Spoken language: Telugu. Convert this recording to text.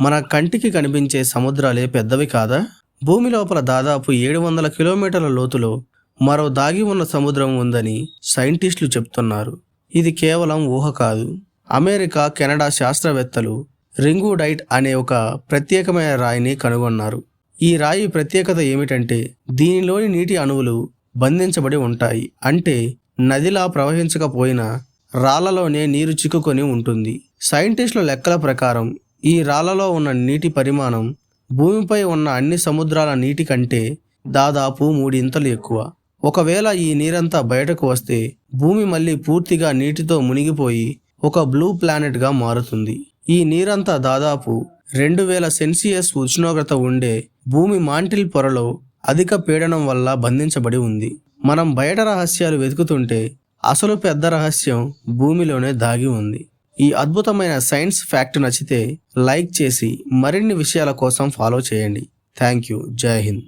మన కంటికి కనిపించే సముద్రాలే పెద్దవి కాదా? భూమి లోపల దాదాపు ఏడు వందల కిలోమీటర్ల లోతులో మరో దాగి ఉన్న సముద్రం ఉందని సైంటిస్టులు చెప్తున్నారు. ఇది కేవలం ఊహ కాదు. అమెరికా కెనడా శాస్త్రవేత్తలు రింగుడైట్ అనే ఒక ప్రత్యేకమైన రాయిని కనుగొన్నారు. ఈ రాయి ప్రత్యేకత ఏమిటంటే దీనిలోని నీటి అణువులు బంధించబడి ఉంటాయి. అంటే నదిలా ప్రవహించకపోయినా రాళ్ళలోనే నీరు చిక్కుకొని ఉంటుంది. సైంటిస్టుల లెక్కల ప్రకారం ఈ రాళ్ళలో ఉన్న నీటి పరిమాణం భూమిపై ఉన్న అన్ని సముద్రాల నీటి కంటే దాదాపు మూడింతలు ఎక్కువ. ఒకవేళ ఈ నీరంతా బయటకు వస్తే భూమి మళ్ళీ పూర్తిగా నీటితో మునిగిపోయి ఒక బ్లూ ప్లానెట్గా మారుతుంది. ఈ నీరంతా దాదాపు రెండు వేల సెన్సియస్ ఉష్ణోగ్రత ఉండే భూమి మాంటిల్ పొరలో అధిక పీడనం వల్ల బంధించబడి ఉంది. మనం బయట రహస్యాలు వెతుకుతుంటే అసలు పెద్ద రహస్యం భూమిలోనే దాగి ఉంది. ఈ అద్భుతమైన సైన్స్ ఫ్యాక్ట్ నచ్చితే లైక్ చేసి మరిన్ని విషయాల కోసం ఫాలో చేయండి. Thank you. జై హింద్.